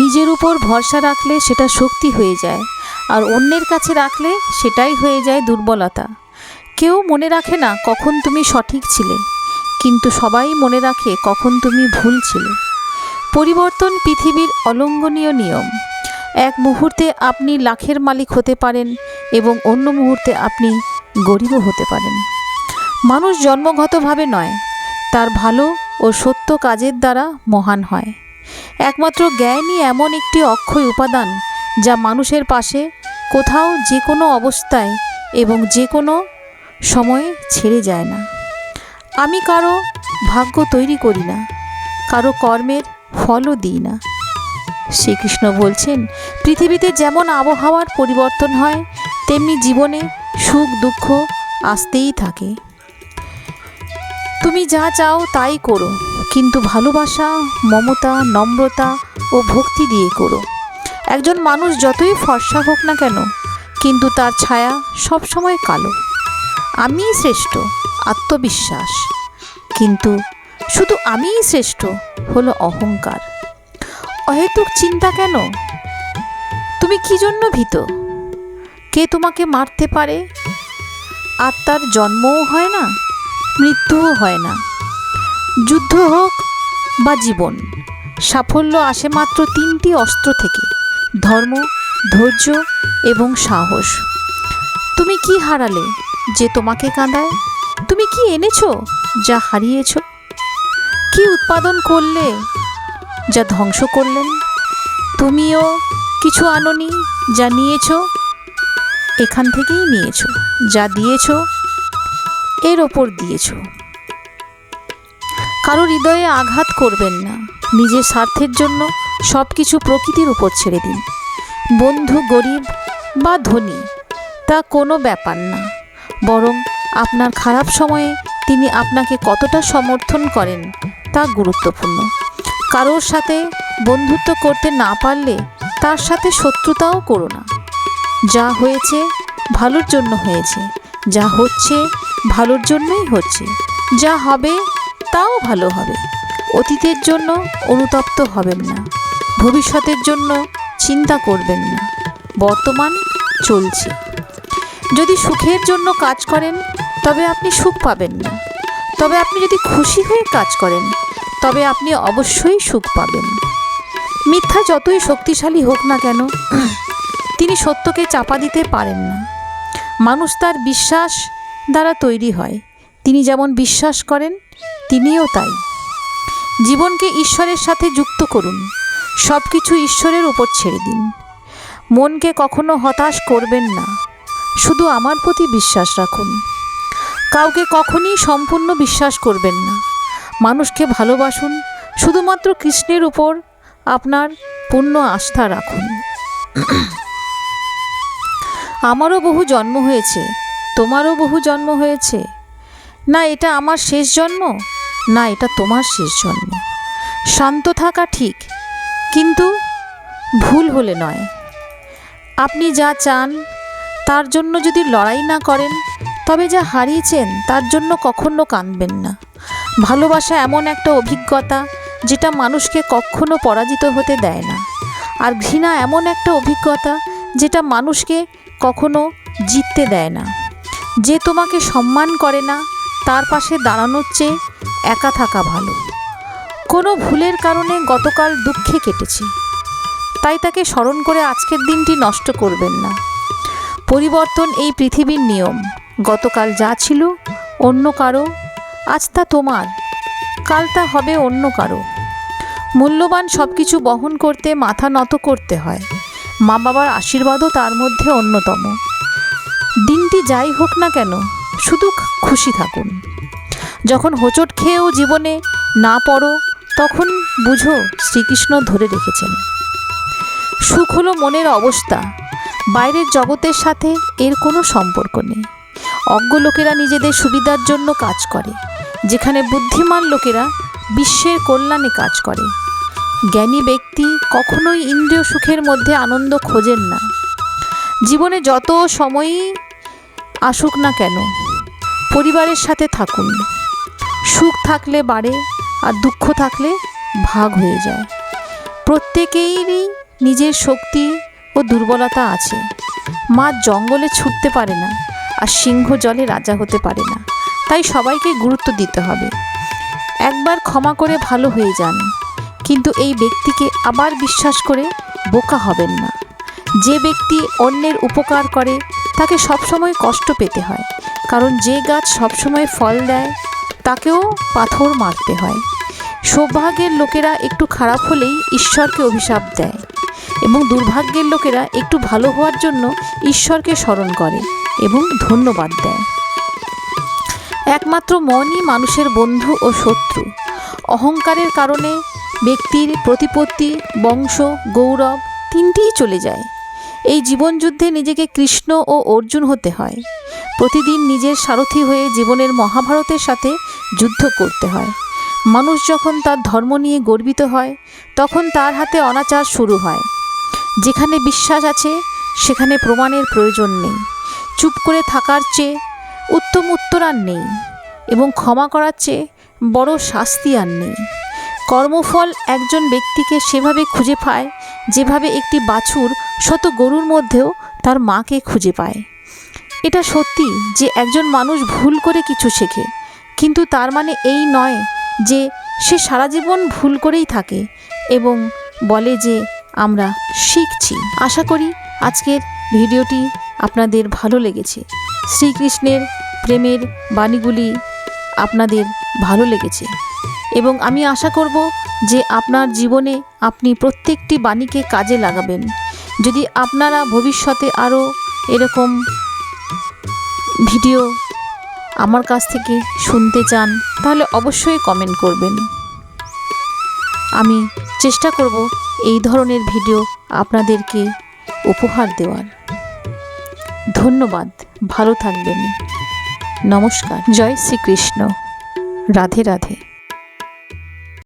নিজের উপর ভরসা রাখলে সেটা শক্তি হয়ে যায়, আর অন্যের কাছে রাখলে সেটাই হয়ে যায় দুর্বলতা। কেউ মনে রাখে না কখন তুমি সঠিক ছিলে, কিন্তু সবাই মনে রাখে কখন তুমি ভুল ছিলে। পরিবর্তন পৃথিবীর অলঙ্ঘনীয় নিয়ম। এক মুহূর্তে আপনি লাখের মালিক হতে পারেন এবং অন্য মুহূর্তে আপনি গরিবও হতে পারেন। মানুষ জন্মগতভাবে নয়, তার ভালো ও সত্য কাজের দ্বারা মহান হয়। একমাত্র জ্ঞানই এমন একটি অক্ষয় উপাদান যা মানুষের পাশে কোথাও যে কোনো অবস্থায় এবং যে কোনো সময়ে ছেড়ে যায় না। আমি কারও ভাগ্য তৈরি করি না, কারও কর্মের ফলও দিই না। শ্রীকৃষ্ণ বলছেন, পৃথিবীতে যেমন আবহাওয়ার পরিবর্তন হয়, তেমনি জীবনে সুখ, দুঃখ আসতেই থাকে। তুমি যা চাও তাই করো। কিন্তু ভালোবাসা, মমতা, নম্রতা ও ভক্তি দিয়ে করো। একজন মানুষ যতই ফর্সা হোক না কেন, কিন্তু তার ছায়া সবসময় কালো। আমিই শ্রেষ্ঠ, আত্মবিশ্বাস। কিন্তু শুধু আমিই শ্রেষ্ঠ হলো অহংকার। অহেতুক চিন্তা কেন? তুমি কি জন্য ভীত? কে তোমাকে মারতে পারে? আত্মার জন্মও হয় না, মৃত্যুও হয় না। যুদ্ধ হোক বা জীবন, সাফল্য আসে মাত্র তিনটি অস্ত্র থেকে, ধর্ম, ধৈর্য এবং সাহস। তুমি কি হারালে যে তোমাকে কাঁদায়? তুমি কি এনেছো যা হারিয়েছ? কি উৎপাদন করলে যা ধ্বংস করলেন? তুমিও কিছু আননি যা নিয়েছ? এখান থেকেই নিয়েছো যা দিয়েছ, এর ওপর দিয়েছ। কারও হৃদয়ে আঘাত করবেন না। নিজের স্বার্থের জন্য সব কিছু প্রকৃতির উপর ছেড়ে দিন। বন্ধু, গরিব বা ধনী, তা কোনো ব্যাপার না। বরং আপনার খারাপ সময়ে তিনি আপনাকে কতটা সমর্থন করেন তা গুরুত্বপূর্ণ। কারোর সাথে বন্ধুত্ব করতে না পারলে তার সাথে শত্রুতাও করো না। যা হয়েছে ভালোর জন্য হয়েছে, যা হচ্ছে ভালোর জন্যই হচ্ছে, যা হবে তাও ভালো হবে। অতীতের জন্য অনুতপ্ত হবেন না। ভবিষ্যতের জন্য চিন্তা করবেন না। বর্তমান চলছে। যদি সুখের জন্য কাজ করেন, তবে আপনি সুখ পাবেন না। তবে আপনি যদি খুশি হয়ে কাজ করেন, তবে আপনি অবশ্যই সুখ পাবেন। মিথ্যা যতই শক্তিশালী হোক না কেন, তিনি সত্যকে চাপা দিতে পারেন না। মানুষ তার বিশ্বাস দ্বারা তৈরি হয়। তিনি যেমন বিশ্বাস করেন, তিনিও তাই। জীবনকে ঈশ্বরের সাথে যুক্ত করুন সব কিছু ঈশ্বরের উপর ছেড়ে দিন। মনকে কখনো হতাশ করবেন না, শুধু আমার প্রতি বিশ্বাস রাখুন। কাউকে কখনই সম্পূর্ণ বিশ্বাস করবেন না। মানুষকে ভালোবাসুন, শুধুমাত্র কৃষ্ণের উপর আপনার পূর্ণ আস্থা রাখুন। আমারও বহু জন্ম হয়েছে, তোমারও বহু জন্ম হয়েছে। না, এটা আমার শেষ জন্ম? না, এটা তোমার শেষ জন্ম। শান্ত থাকা ঠিক, কিন্তু ভুল হলে নয়। আপনি যা চান, তার জন্য যদি লড়াই না করেন, তবে যা হারিয়েছেন, তার জন্য কখনো কাঁদবেন না। ভালোবাসা এমন একটা অভিজ্ঞতা, যেটা মানুষকে কখনো পরাজিত হতে দেয় না। আর ঘৃণা এমন একটা অভিজ্ঞতা, যেটা মানুষকে কখনো জিততে দেয় না। যে তোমাকে সম্মান করে না তার পাশে দাঁড়ানোর চেয়ে একা থাকা ভালো। কোনো ভুলের কারণে গতকাল দুঃখে কেটেছে। তাই তাকে স্মরণ করে আজকের দিনটি নষ্ট করবেন না। পরিবর্তন এই পৃথিবীর নিয়ম। গতকাল যা ছিল অন্য কারও, আজ তা তোমার। কাল তা হবে অন্য কারও। মূল্যবান সব কিছু বহন করতে, মাথা নত করতে হয়। মা বাবার আশীর্বাদও তার মধ্যে অন্যতম। দিনটি যাই হোক না কেন শুধু খুশি থাকুন। যখন হোঁচট খেয়েও জীবনে না পড়ো, তখন বুঝো শ্রীকৃষ্ণ ধরে রেখেছেন। সুখ হলো মনের অবস্থা, বাইরের জগতের সাথে এর কোনো সম্পর্ক নেই। অজ্ঞ লোকেরা নিজেদের সুবিধার জন্য কাজ করে, যেখানে বুদ্ধিমান লোকেরা বিশ্বের কল্যাণে কাজ করে। জ্ঞানী ব্যক্তি কখনোই ইন্দ্রিয় সুখের মধ্যে আনন্দ খোঁজেন না। জীবনে যত সময়ই আসুক না কেন পরিবারের সাথে থাকুন। সুখ থাকলে বাড়ে আর দুঃখ থাকলে ভাগ হয়ে যায়। প্রত্যেকেরই নিজের শক্তি ও দুর্বলতা আছে। মাছ জঙ্গলে ছুটতে পারে না আর সিংহ জলে রাজা হতে পারে না। তাই সবাইকে গুরুত্ব দিতে হবে। একবার ক্ষমা করে ভালো হয়ে যান। কিন্তু এই ব্যক্তিকে আবার বিশ্বাস করে বোকা হবেন না। যে ব্যক্তি অন্যের উপকার করে, তাকে সবসময় কষ্ট পেতে হয়। কারণ যে গাছ সবসময় ফল দেয়, তাকেও পাথর মারতে হয়। সৌভাগ্যের লোকেরা একটু খারাপ হলেই ঈশ্বরকে অভিশাপ দেয় এবং দুর্ভাগ্যের লোকেরা একটু ভালো হওয়ার জন্য ঈশ্বরকে স্মরণ করে এবং ধন্যবাদ দেয়। একমাত্র মনই মানুষের বন্ধু ও শত্রু। অহংকারের কারণে ব্যক্তির প্রতিপত্তি, বংশ, গৌরব তিনটিই চলে যায়। এই জীবনযুদ্ধে নিজেকে কৃষ্ণ ও অর্জুন হতে হয়। প্রতিদিন নিজের সারথি হয়ে জীবনের মহাভারতের সাথে যুদ্ধ করতে হয়। মানুষ যখন তার ধর্ম নিয়ে গর্বিত হয়, তখন তার হাতে অনাচার শুরু হয়। যেখানে বিশ্বাস আছে, সেখানে প্রমাণের প্রয়োজন নেই। চুপ করে থাকার চেয়ে উত্তম উত্তর আর নেই এবং ক্ষমা করার চেয়ে বড় শাস্তি আর নেই। কর্মফল একজন ব্যক্তিকে সেভাবে খুঁজে পায় যেভাবে একটি বাছুর শত গরুর মধ্যেও তার মাকে খুঁজে পায়। এটা সত্যি যে একজন মানুষ ভুল করে কিছু শেখে, কিন্তু তার মানে এই নয় যে সে সারা জীবন ভুল করেই থাকে এবং বলে যে আমরা শিখছি। আশা করি আজকের ভিডিওটি আপনাদের ভালো লেগেছে। শ্রীকৃষ্ণের প্রেমের বাণীগুলি আপনাদের ভালো লেগেছে। এবং আমি আশা করব যে আপনার জীবনে আপনি প্রত্যেকটি বাণীকে কাজে লাগাবেন। যদি আপনারা ভবিষ্যতে আরও এরকম ভিডিও আমার কাছ থেকে শুনতে চান, তাহলে অবশ্যই কমেন্ট করবেন। আমি চেষ্টা করব এই ধরনের ভিডিও আপনাদেরকে উপহার দেওয়ার। ধন্যবাদ, ভালো থাকবেন। নমস্কার, জয় শ্রীকৃষ্ণ। রাধে রাধে।